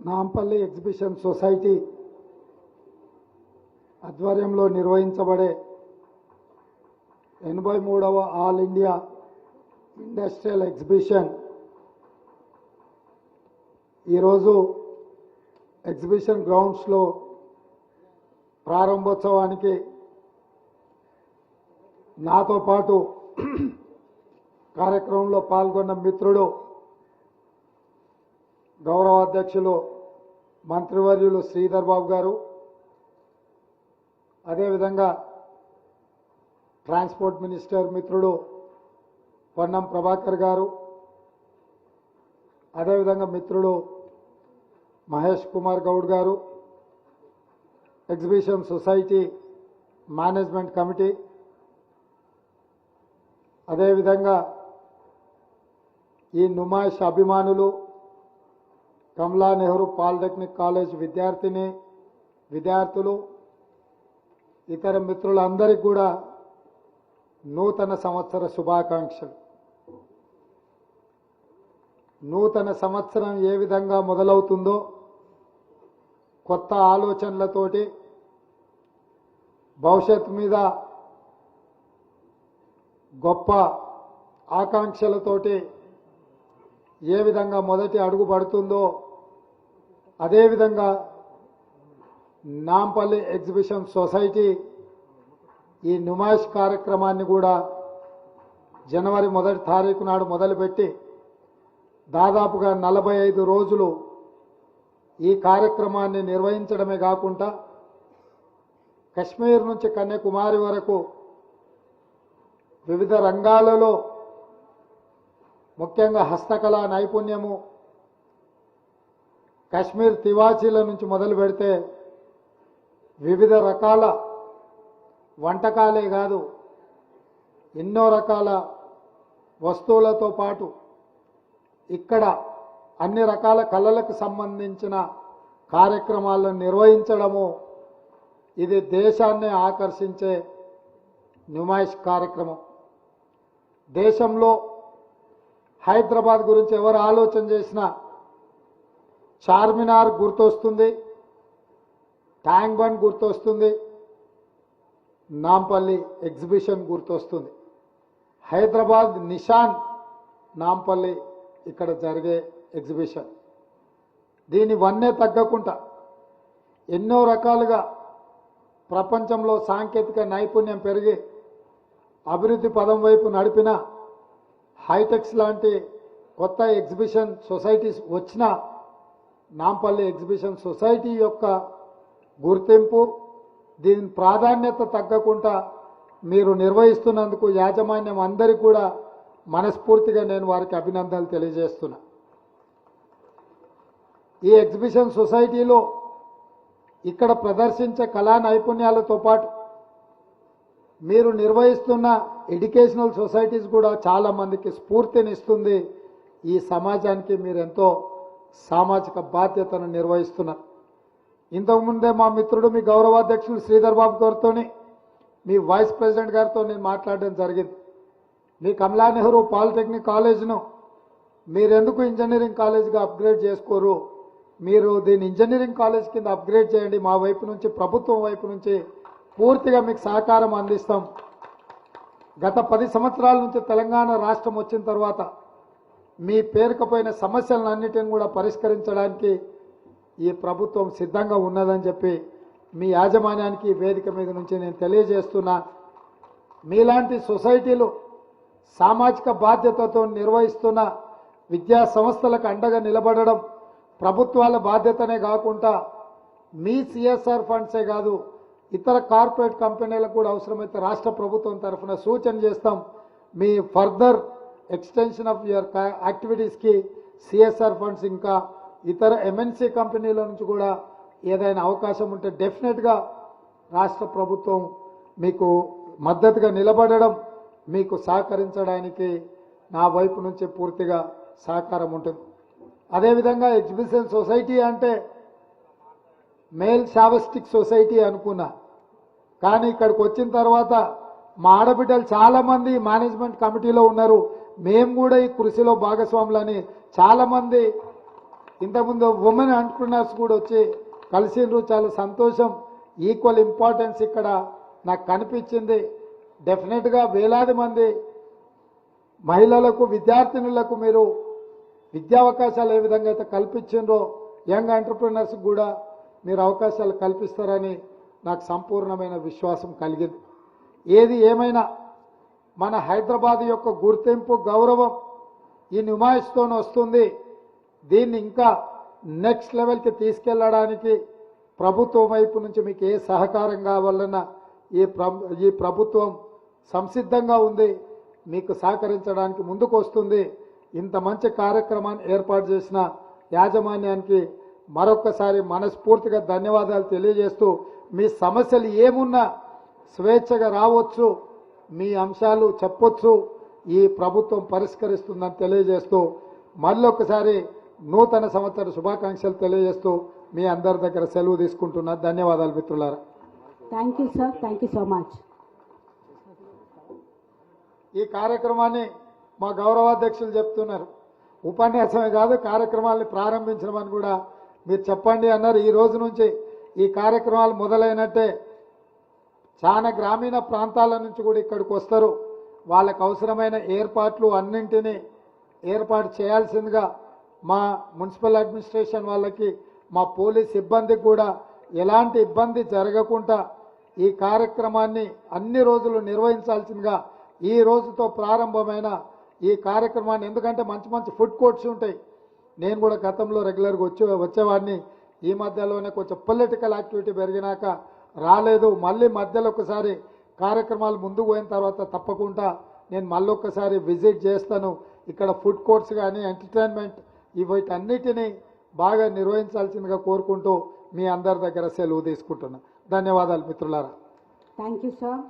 Nampally exhibition society ఆధ్వర్యంలో నిర్వహించబడే ఎనభై మూడవ ఆల్ ఇండియా ఇండస్ట్రియల్ ఎగ్జిబిషన్ ఈరోజు ఎగ్జిబిషన్ గ్రౌండ్స్లో ప్రారంభోత్సవానికి నాతో పాటు కార్యక్రమంలో పాల్గొన్న మిత్రుడు గౌరవ అధ్యక్షులు మంత్రివర్యులు శ్రీధర్ బాబు గారు అదేవిధంగా ట్రాన్స్పోర్ట్ మినిస్టర్ మిత్రుడు పొన్నం ప్రభాకర్ గారు అదేవిధంగా మిత్రుడు మహేష్ కుమార్ గౌడ్ గారు ఎగ్జిబిషన్ సొసైటీ మేనేజ్మెంట్ కమిటీ అదేవిధంగా ఈ నుమాయిష్ అభిమానులు కమలా నెహ్రూ పాలిటెక్నిక్ కాలేజ్ విద్యార్థిని విద్యార్థులు ఇతర మిత్రులందరికీ కూడా నూతన సంవత్సర శుభాకాంక్షలు. నూతన సంవత్సరం ఏ విధంగా మొదలవుతుందో కొత్త ఆలోచనలతోటి భవిష్యత్తు మీద గొప్ప ఆకాంక్షలతోటి ఏ విధంగా మొదటి అడుగు పడుతుందో అదేవిధంగా నాంపల్లి ఎగ్జిబిషన్ సొసైటీ ఈ నుమాయిష్ కార్యక్రమాన్ని కూడా జనవరి మొదటి తారీఖు నాడు మొదలుపెట్టి దాదాపుగా నలభై ఐదు రోజులు ఈ కార్యక్రమాన్ని నిర్వహించడమే కాకుండా కశ్మీర్ నుంచి కన్యాకుమారి వరకు వివిధ రంగాలలో ముఖ్యంగా హస్తకళ నైపుణ్యము కాశ్మీర్ తివాచీల నుంచి మొదలు పెడితే వివిధ రకాల వంటకాలే కాదు ఎన్నో రకాల వస్తువులతో పాటు ఇక్కడ అన్ని రకాల కళలకు సంబంధించిన కార్యక్రమాలను నిర్వహించడము ఇది దేశాన్ని ఆకర్షించే నుమాయిష్ కార్యక్రమం. దేశంలో హైదరాబాద్ గురించి ఎవరు ఆలోచన చేసినా చార్మినార్ గుర్తొస్తుంది ట్యాంక్ బండ్ గుర్తొస్తుంది నాంపల్లి ఎగ్జిబిషన్ గుర్తొస్తుంది. హైదరాబాద్ నిషాన్ నాంపల్లి ఇక్కడ జరిగే ఎగ్జిబిషన్. దీని వన్నే తగ్గకుండా ఎన్నో రకాలుగా ప్రపంచంలో సాంకేతిక నైపుణ్యం పెరిగి అభివృద్ధి పదం వైపు నడిపిన హైటెక్స్ లాంటి కొత్త ఎగ్జిబిషన్ సొసైటీస్ వచ్చిన నాంపల్లి ఎగ్జిబిషన్ సొసైటీ యొక్క గుర్తింపు దీని ప్రాధాన్యత తగ్గకుండా మీరు నిర్వహిస్తున్నందుకు యాజమాన్యం అందరికీ కూడా మనస్ఫూర్తిగా నేను వారికి అభినందనలు తెలియజేస్తున్నా. ఈ ఎగ్జిబిషన్ సొసైటీలో ఇక్కడ ప్రదర్శించే కళా నైపుణ్యాలతో పాటు మీరు నిర్వహిస్తున్న ఎడ్యుకేషనల్ సొసైటీస్ కూడా చాలా మందికి స్ఫూర్తినిస్తుంది. ఈ సమాజానికి మీరు ఎంతో సామాజిక బాధ్యతను నిర్వహిస్తున్నారు. ఇంతకుముందే మా మిత్రుడు మీ గౌరవాధ్యక్షులు శ్రీధర్ బాబు గారితో మీ వైస్ ప్రెసిడెంట్ గారితో నేను మాట్లాడడం జరిగింది. మీ కమలా నెహ్రూ పాలిటెక్నిక్ కాలేజ్ను మీరెందుకు ఇంజనీరింగ్ కాలేజ్గా అప్గ్రేడ్ చేసుకోరు? మీరు దీన్ని ఇంజనీరింగ్ కాలేజ్ కింద అప్గ్రేడ్ చేయండి. మా వైపు నుంచి ప్రభుత్వం వైపు నుంచి పూర్తిగా మీకు సహకారం అందిస్తాం. గత పది సంవత్సరాల నుంచి తెలంగాణ రాష్ట్రం వచ్చిన తర్వాత మీ పేరుకపోయిన సమస్యలన్నిటిని కూడా పరిష్కరించడానికి ఈ ప్రభుత్వం సిద్ధంగా ఉన్నదని చెప్పి మీ యాజమాన్యానికి వేదిక మీద నుంచి నేను తెలియజేస్తున్నా. మీలాంటి సొసైటీలు సామాజిక బాధ్యతతో నిర్వహిస్తున్న విద్యా సంస్థలకు అండగా నిలబడడం ప్రభుత్వాల బాధ్యతనే కాకుండా మీ సిఎస్ఆర్ ఫండ్సే కాదు ఇతర కార్పొరేట్ కంపెనీలకు కూడా అవసరమైతే రాష్ట్ర ప్రభుత్వం తరఫున సూచన చేస్తాం. మీ ఫర్దర్ ఎక్స్టెన్షన్ ఆఫ్ యువర్ యాక్టివిటీస్కి సిఎస్ఆర్ ఫండ్స్ ఇంకా ఇతర ఎంఎన్సీ కంపెనీల నుంచి కూడా ఏదైనా అవకాశం ఉంటే డెఫినెట్గా రాష్ట్ర ప్రభుత్వం మీకు మద్దతుగా నిలబడడం మీకు సహకరించడానికి నా వైపు నుంచి పూర్తిగా సహకారం ఉంటుంది. అదేవిధంగా ఎగ్జిబిషన్ సొసైటీ అంటే మేల్ షావస్టిక్ సొసైటీ అనుకున్నా. కానీ ఇక్కడికి వచ్చిన తర్వాత మా ఆడబిడ్డలు చాలామంది మేనేజ్మెంట్ కమిటీలో ఉన్నారు. మేము కూడా ఈ కృషిలో భాగస్వాములని చాలామంది ఇంతకుముందు ఉమెన్ ఎంటర్ప్రినర్స్ కూడా వచ్చి కలిసిండ్రు. చాలా సంతోషం. ఈక్వల్ ఇంపార్టెన్స్ ఇక్కడ నాకు కనిపించింది. డెఫినెట్గా వేలాది మంది మహిళలకు విద్యార్థినులకు మీరు విద్యా అవకాశాలు ఏ విధంగా అయితే కల్పించిండ్రో యంగ్ ఎంటర్ప్రినర్స్ కూడా మీరు అవకాశాలు కల్పిస్తారని నాకు సంపూర్ణమైన విశ్వాసం కలిగింది. ఏది ఏమైనా మన హైదరాబాద్ యొక్క గుర్తింపు గౌరవం ఈ నిమాయిష్తో వస్తుంది. దీన్ని ఇంకా నెక్స్ట్ లెవెల్కి తీసుకెళ్ళడానికి ప్రభుత్వం వైపు నుంచి మీకు ఏ సహకారం కావాలన్నా ఈ ఈ ప్రభుత్వం సంసిద్ధంగా ఉంది. మీకు సహకరించడానికి ముందుకు వస్తుంది. ఇంత మంచి కార్యక్రమాన్ని ఏర్పాటు చేసిన యాజమాన్యానికి మరొక్కసారి మనస్ఫూర్తిగా ధన్యవాదాలు తెలియజేస్తూ మీ సమస్యలు ఏమున్నా స్వేచ్ఛగా రావచ్చు మీ అంశాలు చెప్పొచ్చు ఈ ప్రభుత్వం పరిష్కరిస్తుందని తెలియజేస్తూ మళ్ళొకసారి నూతన సంవత్సర శుభాకాంక్షలు తెలియజేస్తూ మీ అందరి దగ్గర సెలవు తీసుకుంటున్నా. ధన్యవాదాలు మిత్రులారా. Thank you sir thank you so much ఈ కార్యక్రమాన్ని మా గౌరవాధ్యక్షులు చెప్తున్నారు. ఉపన్యాసమే కాదు కార్యక్రమాల్ని ప్రారంభించమని కూడా మీరు చెప్పండి అన్నారు. ఈ రోజు నుంచి ఈ కార్యక్రమాలు మొదలైనట్టే చాలా గ్రామీణ ప్రాంతాల నుంచి కూడా ఇక్కడికి వస్తారు. వాళ్ళకు అవసరమైన ఏర్పాట్లు అన్నింటినీ ఏర్పాటు చేయాల్సిందిగా మా మున్సిపల్ అడ్మినిస్ట్రేషన్ వాళ్ళకి మా పోలీస్ సిబ్బందికి కూడా ఎలాంటి ఇబ్బంది జరగకుండా ఈ కార్యక్రమాన్ని అన్ని రోజులు నిర్వహించాల్సిందిగా ఈ రోజుతో ప్రారంభమైన ఈ కార్యక్రమాన్ని ఎందుకంటే మంచి మంచి ఫుడ్ కోర్ట్స్ ఉంటాయి. నేను కూడా గతంలో రెగ్యులర్గా వచ్చే వచ్చేవాడిని. ఈ మధ్యలోనే కొంచెం పొలిటికల్ యాక్టివిటీ పెరిగినాక రాలేదు. మళ్ళీ మధ్యలో ఒకసారి కార్యక్రమాలు ముందుకు పోయిన తర్వాత తప్పకుండా నేను మళ్ళీ ఒక్కసారి విజిట్ చేస్తాను. ఇక్కడ ఫుడ్ కోర్ట్స్ కానీ ఎంటర్టైన్మెంట్ ఈ బాగా నిర్వహించాల్సిందిగా కోరుకుంటూ మీ అందరి దగ్గర సెలవు తీసుకుంటున్నా. ధన్యవాదాలు మిత్రులారా. Thank you sir